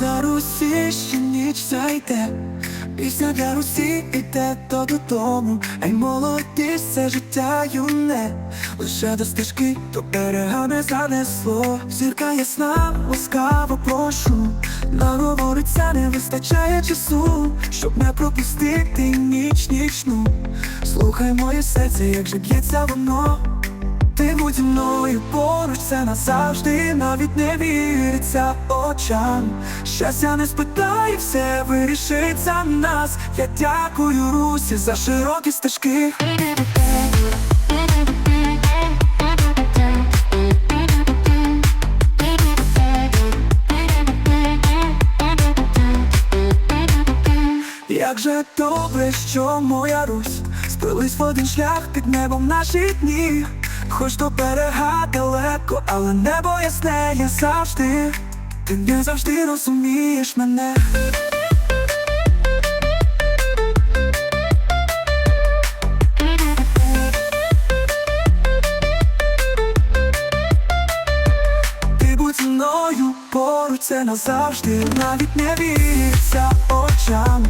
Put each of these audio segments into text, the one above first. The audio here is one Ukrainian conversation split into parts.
Русі ще ніч зайде. Пісня для Русі іде то додому. Ей, молодість, це життя юне. Лише до стежки, до берега не занесло. Зірка ясна, ласкаво прошу. Наговориться не вистачає часу Щоб не пропустити ніч нічну. Слухай моє серце, як же б'ється воно. Ти будь мною поруч, це назавжди навіть не віриться очам. Щастя не спитає, все вирішиться нас. Я дякую Русі за широкі стежки. Як же добре, що моя Русь Спились в один шлях під небом наші дні Хоч до берега далеко, але небо ясне є завжди Ти не завжди розумієш мене Ти будь зі мною це назавжди навіть не віриться очам.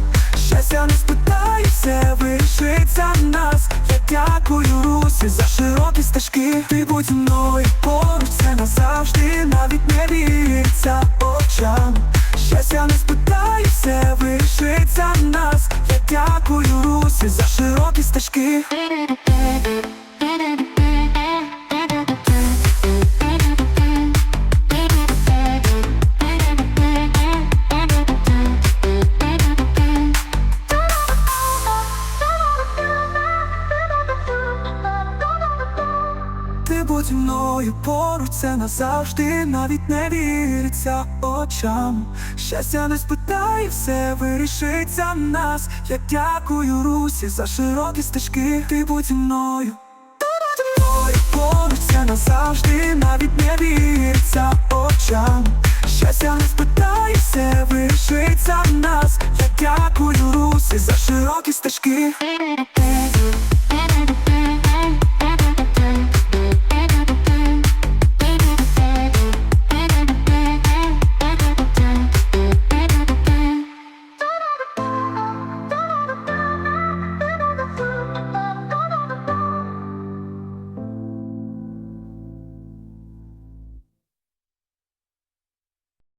Щастя не спитає, все вирішиться в нас. Я дякую Русі за стежки. Ти будь мною поруч, це назавжди навіть не віриться очам. Щастя не спитає, все вишиться в нас. Я дякую Русі за широкі стежки. Будь мною поруч, це назавжди навіть не віриться очам. Щастя не спитає, все вирішиться в нас. Я дякую Русі за широкі стежки. Ти будь мною. Ти мною поруч, це назавжди навіть не віриться очам. Щастя не спитає, все вирішиться в нас. Я дякую Русі за широкі стежки.